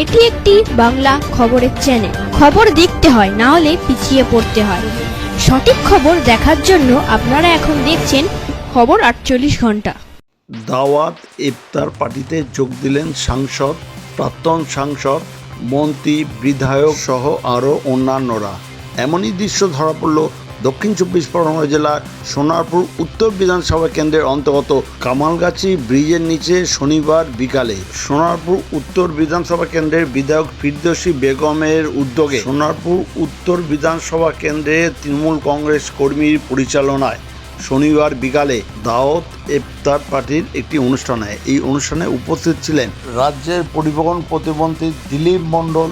এটি একটি বাংলা খবরের চ্যানেল খবর দেখতে হয়, না হলে পিছিয়ে পড়তে হয়। সঠিক খবর দেখার জন্য আপনারা এখন দেখছেন খবর আটচল্লিশ ঘণ্টা। দাওয়াত ইফতার পার্টিতে যোগ দিলেন সাংসদ, প্রাক্তন সাংসদ, মন্ত্রী, বিধায়ক সহ আরও অন্যান্যরা। এমনই দৃশ্য ধরা পড়ল দক্ষিণ চব্বিশ পরগনা জেলার সোনারপুর উত্তর বিধানসভা কেন্দ্রের অন্তর্গত কামালগাছি ব্রিজের নিচে শনিবার বিকালে সোনারপুর উত্তর বিধানসভা কেন্দ্রের বিধায়ক ফিরদোসী বেগমের উদ্যোগে সোনারপুর উত্তর বিধানসভা কেন্দ্রে তৃণমূল কংগ্রেস কর্মীর পরিচালনায় শনিবার বিকালে দাওয়াত ইফতার পার্টির একটি অনুষ্ঠান, এই অনুষ্ঠানে উপস্থিত ছিলেন রাজ্যের পরিবহন প্রতিমন্ত্রী দিলীপ মণ্ডল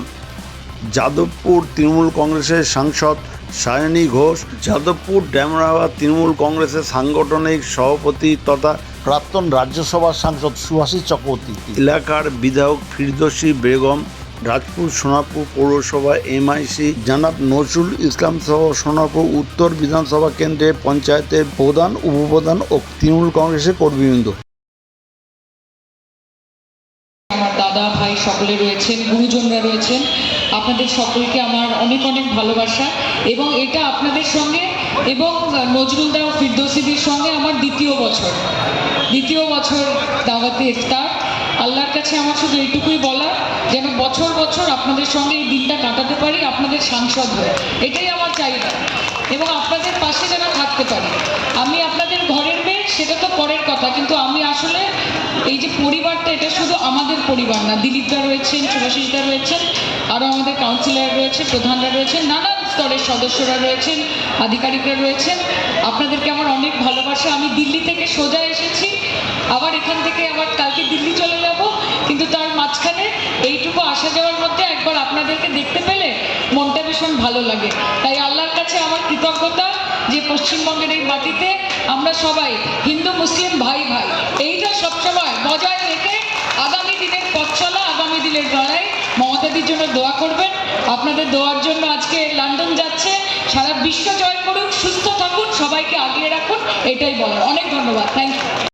যাদবপুর তৃণমূল কংগ্রেসের সাংসদ সায়নী ঘোষ, যাদবপুর ড্যামরাবাদ তৃণমূল কংগ্রেসের সাংগঠনিক সভাপতি তথা প্রাক্তন রাজ্যসভার সাংসদ সুভাষী চক্রবর্তী। এলাকার বিধায়ক ফিরদোসী বেগম, রাজপুর সোনারপুর পৌরসভা এমআইসি জানাব নজরুল ইসলাম সহ সোনারপুর উত্তর বিধানসভা কেন্দ্রে পঞ্চায়েতের প্রধান, উপপ্রধান ও তৃণমূল কংগ্রেসের কর্মীবৃন্দ। দাদা ভাই সকলে রয়েছেন, গুরুজনরা রয়েছেন। আপনাদের সকলকে আমার অনেক অনেক ভালোবাসা এবং এটা আপনাদের সঙ্গে এবং নজরুলদা ও ফিরদৌসিদির সঙ্গে আমার দ্বিতীয় বছর। দ্বিতীয় বছর দাওয়াতে ইফতার। আল্লাহর কাছে আমার শুধু এইটুকুই বলা, যেন বছর বছর আপনাদের সঙ্গে এই দিনটা কাটাতে পারি, আপনাদের সাংসদ হয়ে। এটাই আমার চাহিদা। এবং আপনাদের পাশে যেন থাকতে পারি। আমি আপনাদের কথা, কিন্তু আমি আসলে এই যে পরিবারটা, এটা শুধু আমাদের পরিবার না, দিলীপদা রয়েছেন শুভাশিসদা রয়েছেন, আরও আমাদের কাউন্সিলর রয়েছে, প্রধানরা রয়েছেন, নানান স্তরের সদস্যরা রয়েছেন, আধিকারিকরা রয়েছেন। আপনাদেরকে আমার অনেক ভালোবাসা। আমি দিল্লি থেকে সোজা এসেছি, আবার এখান থেকে আবার কালকে দিল্লি চলে যাব, কিন্তু তার মাঝখানে এইটুকু আসা যাওয়ার মধ্যে একবার আপনাদেরকে দেখতে ভীষণ ভালো লাগে। তাই আল্লাহর কাছে আমার কৃতজ্ঞতা যে পশ্চিমবঙ্গের এই মাটিতে আমরা সবাই হিন্দু, মুসলিম, ভাই ভাই এইটা সবসময় বজায় রেখে আগামী দিনের পথ চলা, আগামী দিনের লড়াই, মমতাদির জন্য দোয়া করবেন। আপনাদের দোয়ার জন্য আজকে লন্ডন যাচ্ছে। সারা বিশ্ব জয় করুন সুস্থ থাকুন, সবাইকে আগিয়ে রাখুন, এটাই বলার। অনেক ধন্যবাদ। Thank you